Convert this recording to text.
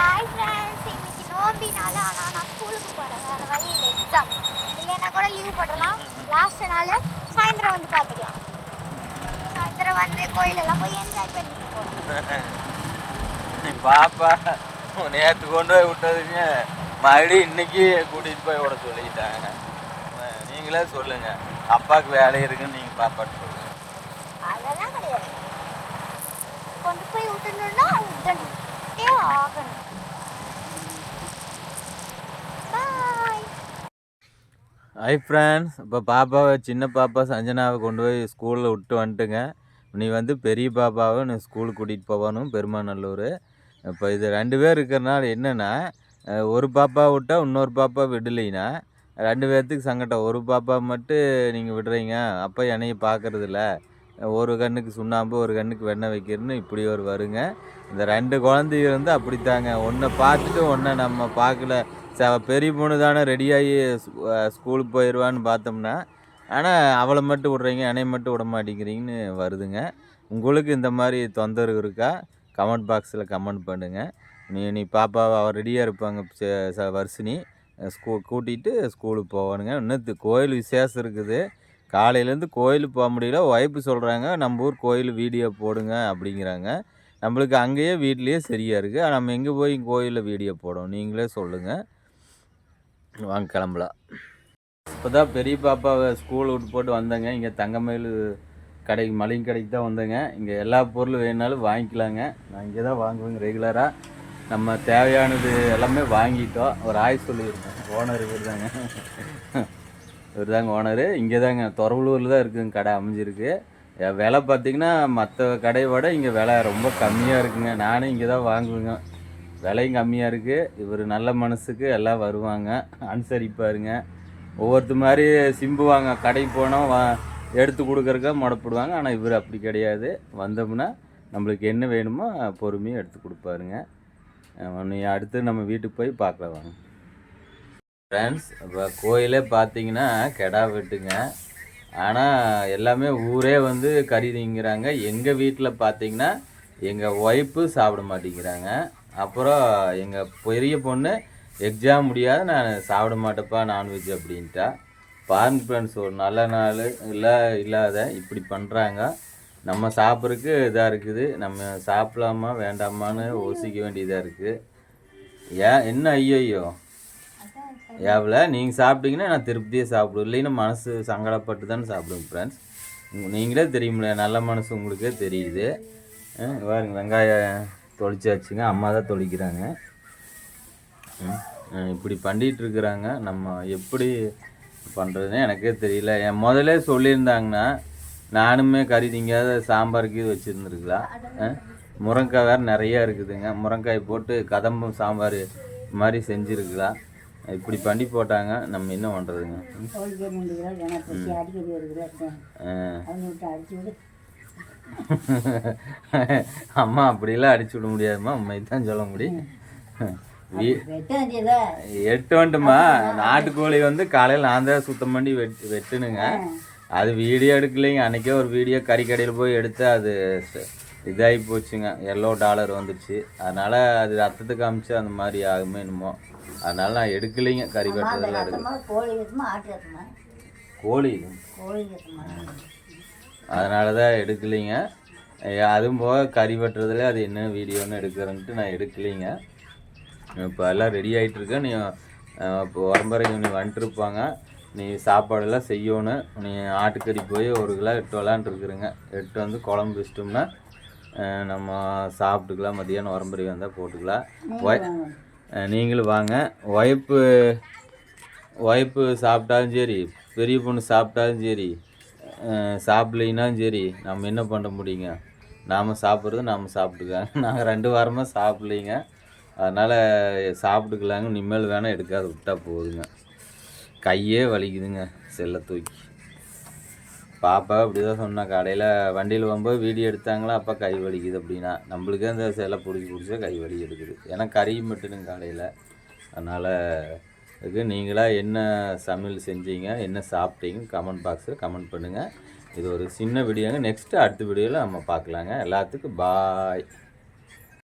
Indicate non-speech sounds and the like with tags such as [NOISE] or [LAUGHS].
Hi friends இன்னைக்கு நோம்பினால ஆனால் நான் ஸ்கூலுக்கு போகிறேன் வேறு வழி இல்லை. எக்ஸாம் இல்லைன்னா கூட லீவ் போடலாம். லாஸ்ட் நாள் சாயந்தரம் வந்து பார்த்துக்கலாம். சாயந்தரம் வந்து கோயிலெல்லாம் போய் என்ஜாய் பண்ணிட்டு போகணும் [LAUGHS] பாப்பா நேற்று கொண்டு போய் விட்டதுங்க. மறுபடியும் இன்னைக்கு கூட்டிகிட்டு போய் விட சொல்லிட்டாங்க. நீங்களே சொல்லுங்க. அப்பாவுக்கு வேலை இருக்குன்னு நீங்கள் பாப்பாட்டு சொல்லுங்க. அதெல்லாம் கிடையாது. கொண்டு போய் விட்டுணுன்னா விட்டுட்டே ஆகணும் ஹை ஃப்ரெண்ட்ஸ் இப்போ பாப்பாவை சின்ன பாப்பா சஞ்சனாவை கொண்டு போய் ஸ்கூலில் விட்டு வந்துட்டுங்க. நீ வந்து பெரிய பாப்பாவை நீ ஸ்கூலுக்கு கூட்டிகிட்டு போகணும் பெருமாநல்லூர். இப்போ இது ரெண்டு பேர் இருக்கிறனால என்னென்னா ஒரு பாப்பா விட்டா இன்னொரு பாப்பா விடலைன்னா ரெண்டு பேர்த்துக்கு சங்கடம். ஒரு பாப்பா மட்டும் நீங்கள் விடுறீங்க அப்போ என்னையும் பார்க்குறதில்ல ஒரு கண்ணுக்கு சுண்ணாம்பு ஒரு கண்ணுக்கு வெண்ணெய் வைக்கிறேன்னு இப்படி ஒரு வருங்க. இந்த ரெண்டு குழந்தை வந்து அப்படித்தாங்க. ஒன்றை பார்த்துட்டு ஒன்றை நம்ம பார்க்கல. ச பெரிய பொண்ணு தானே ரெடியாகி ஸ்கூலுக்கு போயிடுவான்னு பார்த்தோம்னா ஆனால் அவளை மட்டும் விட்றீங்க என்னை மட்டும் விட மாட்டேங்கிறீங்கன்னு வருதுங்க. உங்களுக்கு இந்த மாதிரி தொந்தரவு இருக்கா? கமெண்ட் பாக்ஸில் கமெண்ட் பண்ணுங்கள் நீ நீ பாப்பா அவள் ரெடியாக இருப்பாங்க ச- ச- வர்ஷினி. ஸ்கூ கூட்டிகிட்டு ஸ்கூலுக்கு போகணுங்க. இன்னும் கோயில் விசேஷம் இருக்குது. காலையிலேருந்து கோயிலுக்கு போக முடியல. ஒய்ஃபு சொல்கிறாங்க நம்ம ஊர் கோயில் வீடியோ போடுங்க அப்படிங்கிறாங்க. நம்மளுக்கு அங்கேயே வீட்லேயே சரியாக இருக்குது நம்ம எங்கே போய் கோயிலில் வீடியோ போடும் நீங்களே சொல்லுங்கள் வாங்க கிளம்பலாம். இப்போ தான் பெரிய பாப்பாவை ஸ்கூல் விட்டு போட்டு வந்தேங்க. இங்கே தங்கமயில் கடைக்கு மளிகை கடைக்கு தான் வந்தேங்க. இங்கே எல்லா பொருளும் வேணாலும் வாங்கிக்கலாங்க. நான் இங்கே தான் வாங்குவேங்க ரெகுலராக நம்ம தேவையானது எல்லாமே வாங்கிட்டோம். ஒரு ஆய் சொல்லியிருக்கேன் ஓனர் இவர் தாங்க இவர் தாங்க ஓனரு. இங்கே தாங்க தொரவலூரில் தான் இருக்குதுங்க கடை அமைஞ்சிருக்கு. விலை பார்த்தீங்கன்னா மற்ற கடையை விட இங்கே விலை ரொம்ப கம்மியாக இருக்குங்க. நானும் இங்கே தான் வாங்குவேங்க. விலையும் கம்மியாக இருக்குது இவர் நல்ல மனசுக்கு எல்லாம் வருவாங்க. அனுசரிப்பாருங்க. ஒவ்வொருத்த மாதிரி சிம்புவாங்க கடைக்கு போனால் வா எடுத்து கொடுக்குறக்க முடப்பிடுவாங்க. ஆனால் இவர் அப்படி கிடையாது. வந்தோம்னா நம்மளுக்கு என்ன வேணுமோ பொறுமையாக எடுத்து கொடுப்பாருங்க. அஹ் நீ அடுத்து நம்ம வீட்டுக்கு போய் பார்க்கலாம் வாங்க. ஃப்ரெண்ட்ஸ் இப்போ கோயிலே பார்த்தீங்கன்னா கெடா வெட்டுங்க. ஆனால் எல்லாமே ஊரே வந்து கறி திங்கிறாங்க எங்கள் வீட்டில் பார்த்தீங்கன்னா எங்கள் ஒய்ஃபு சாப்பிட மாட்டேங்கிறாங்க. அப்புறம் எங்கள் பெரிய பொண்ணு எக்ஸாம் முடியாது நான் சாப்பிட மாட்டேப்பா நான்வெஜ் அப்படின்ட்டா. பாருங்க ஃப்ரெண்ட்ஸ் ஒரு நல்ல நாள் இல்லை இல்லாத இப்படி பண்ணுறாங்க நம்ம சாப்பிட்றதுக்கு இதாக இருக்குது. நம்ம சாப்பிடலாமா வேண்டாமான்னு யோசிக்க வேண்டியதாக இருக்குது ஏன் என்ன ஐயோ ஐயோ ஏவல நீங்கள் சாப்பிட்டீங்கன்னா நான் திருப்தியாக சாப்பிடுவேன். இல்லைன்னா மனசு சங்கடப்பட்டு தானே சாப்பிடுவேன் ஃப்ரெண்ட்ஸ் நீங்களே தெரியுமில்ல நல்ல மனசு உங்களுக்கே தெரியுது. பாருங்க வெங்காயம் தொளிச்சாச்சுங்க. அம்மா தான் தொளிக்கிறாங்க. ம், இப்படி பண்ணிகிட்டு இருக்கிறாங்க. நம்ம எப்படி பண்ணுறதுன்னு எனக்கே தெரியல. என் முதலே சொல்லியிருந்தாங்கன்னா நானுமே கறி திங்காத சாம்பாருக்கு இது வச்சுருந்துருக்கலாம் முருங்காய் வேறு நிறையா இருக்குதுங்க. முருங்காய் போட்டு கதம்பம் சாம்பார் மாதிரி செஞ்சுருக்கலாம் இப்படி பண்ணி போட்டாங்க நம்ம என்ன பண்ணுறதுங்க அம்மா அப்படிலாம் அடிச்சு விட முடியாதும்மா உண்மை தான் சொல்ல முடியும். எட்டு வந்துட்டுமா நாட்டுக்கோழி வந்து காலையில் நான் தான் சுத்தம் பண்ணி வெட் வெட்டுனுங்க. அது வீடியோ எடுக்கலைங்க. அன்றைக்கே ஒரு வீடியோ கறி கடையில் போய் எடுத்து அது இதாகி போச்சுங்க. எல்லோ டாலர் வந்துடுச்சு அதனால் அது ரத்தத்துக்கு காமிச்சு அந்த மாதிரி ஆகுமே என்னமோ. அதனால் நான் எடுக்கலைங்க. கறி வெட்டுறதுல எடுக்க ரத்தமா? கோழி அதனால தான் எடுக்கலைங்க. அதுவும் போக கறி வெட்டுறதுல அது என்ன வீடியோன்னு எடுக்கிறேன்ட்டு நான் எடுக்கலைங்க. இப்போ எல்லாம் ரெடி ஆகிட்டு இருக்கேன் நீ இப்போ உரம்பரைக்கு நீ வந்துட்டு இருப்பாங்க நீ சாப்பாடெல்லாம் செய்யணும். நீ ஆட்டுக்கறி போய் ஒரு கிலோ எட்டு விளாண்டு இருக்கிறேங்க எட்டு வந்து குழம்பு வச்சிட்டோம்னா நம்ம சாப்பிட்டுக்கலாம். மதியானம் உரம்பரை வந்தால் போட்டுக்கலாம். ஒய் நீங்களும் வாங்க. ஒய்ப்பு ஒய்ப்பு சாப்பிட்டாலும் சரி பெரிய பொண்ணு சாப்பிட்டாலும் சரி சாப்பிட்லைனாலும் சரி நம்ம என்ன பண்ண முடியுங்க? நாம் சாப்பிட்றது நாம் சாப்பிட்டுக்காங்க [LAUGHS] நாங்கள் ரெண்டு வாரமாக சாப்பிட்லைங்க. அதனால் சாப்பிட்டுக்கலாங்க. இனிமேல் வேணால் எடுக்காத விட்டா போதுங்க. கையே வலிக்குதுங்க செல்லை தூக்கி. பாப்பா அப்படி தான் சொன்னா கடையில் வண்டியில் போகும்போது வீடியோ எடுத்தாங்களா அப்போ கை வலிக்குது அப்படின்னா. நம்மளுக்கே அந்த செல்லை பிடிச்சி பிடிச்சா கை வலி எடுக்குது. ஏன்னா கறியும் மட்டுனுங்க காலையில் அதனால் இதுக்கு நீங்களாக என்ன சமையல் செஞ்சீங்க என்ன சாப்பிட்டீங்க கமெண்ட் பாக்ஸில் கமெண்ட் பண்ணுங்கள் இது ஒரு சின்ன வீடியோங்க நெக்ஸ்ட்டு அடுத்த வீடியோவில் நம்ம பார்க்கலாங்க. எல்லாத்துக்கும் பாய்